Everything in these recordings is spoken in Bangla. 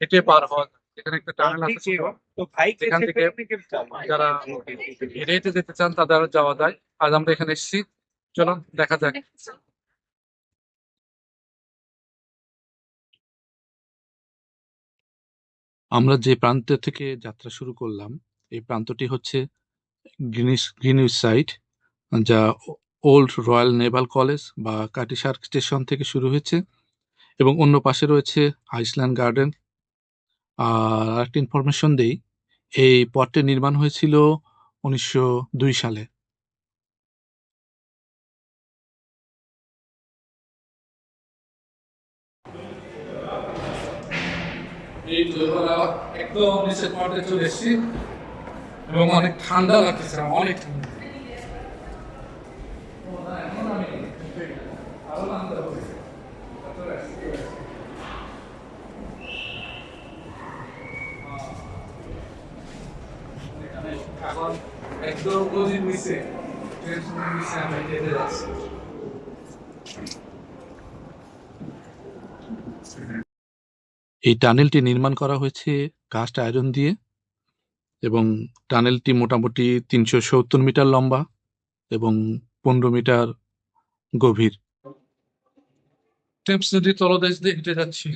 হেঁটে পার এখানে একটা যেতে চান যাওয়া যায়। আজ আমরা এখানে এসেছি। চলো দেখা যাক। আমরা যে প্রান্ত থেকে যাত্রা শুরু করলাম, এই প্রান্তটি হচ্ছে গ্রিনিস গ্রিনিস সাইট যা ওল্ড রয়্যাল নেভাল কলেজ বা কাটিসার্ক স্টেশন থেকে শুরু হয়েছে এবং অন্য পাশে রয়েছে আইসল্যান্ড গার্ডেন। আর আরেকটা ইনফরমেশন দেই, এই পথটি নির্মাণ হয়েছিল উনিশশো দুই সালে। এই একদম চলে এবং অনেক ঠান্ডা লাগতেছে, অনেক ঠান্ডা। এখন একদম নদীর নিচে। ট্রেনের নিচে আমি যেতে যাচ্ছি। এই টানেলটি নির্মাণ করা হয়েছে কাস্ট আয়রন দিয়ে এবং টানেলটি মোটামুটি তিনশো সত্তর মিটার লম্বা এবং পনেরো মিটার গভীর। নদীর তলদেশ দিয়ে হেঁটে যাচ্ছি।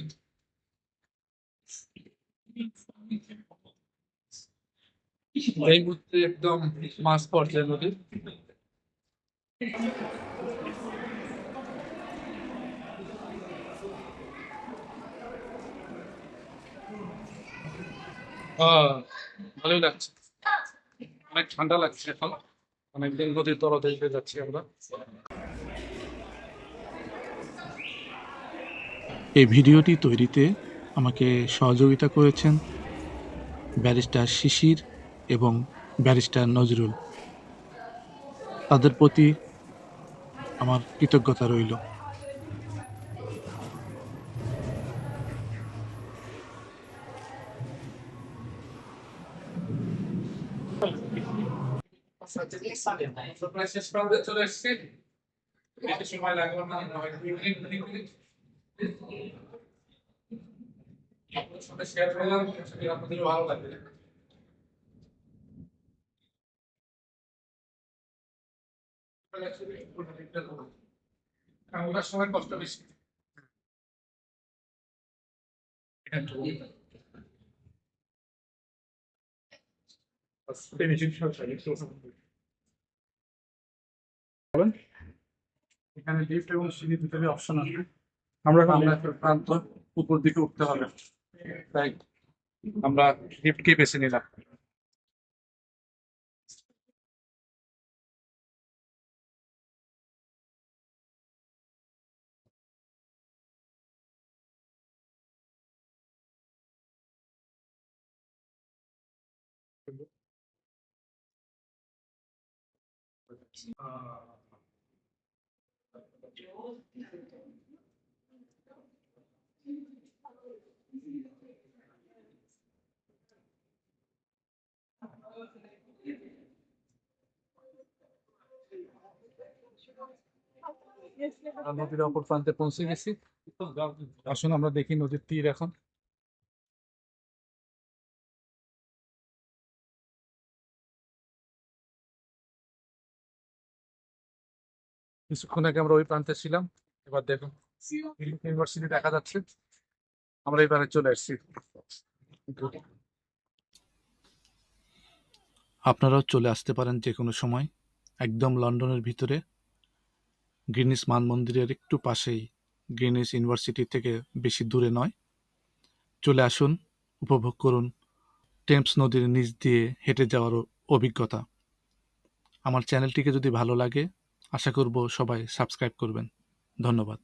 এই মুহূর্তে একদম মাঝ পর্যায়ে নদী। আহ, ভালোই লাগছে। অনেক ঠান্ডা লাগছে এখন। অনেকদিন নদীর তলদেশ দিয়ে যাচ্ছি আমরা। এই ভিডিওটি তৈরিতে আমাকে সহযোগিতা করেছেন ব্যারিস্টার শিশির এবং ব্যারিস্টার নজরুল। তাদের প্রতি আমার কৃতজ্ঞতা রইল। সময় লাগবে না শেয়ার করলাম আপনাদের ভালো লাগবে ওটার সময় কষ্ট বেশি এখানে লিফট এবং সিঁড়ি দুটোরই অপশন আছে। আমরা এখন আমরা প্রান্ত উপর দিকে উঠতে হবে। তাই আমরা লিফটকে বেছে নিলাম। আমরা নদীর প্রান্তে পৌঁছে গেছি। আমরা দেখি নদীর তীর এখন। কিছুক্ষণ আগে আমরা ওই প্রান্তে ছিলাম। এবার দেখুন ইউনিভার্সিটি দেখা যাচ্ছে। আমরা এবারে চলে এসেছি আপনারাও চলে আসতে পারেন যে কোনো সময়। একদম লন্ডনের ভিতরে। গ্রিনিস মান মন্দিরের একটু পাশেই। গ্রিনিস ইউনিভার্সিটি থেকে বেশি দূরে নয়। চলে আসুন, উপভোগ করুন। টেমস নদীর নিচ দিয়ে হেঁটে যাওয়ার অভিজ্ঞতা। আমার চ্যানেলটিকে যদি ভালো লাগে আশা করব সবাই সাবস্ক্রাইব করবেন। ধন্যবাদ।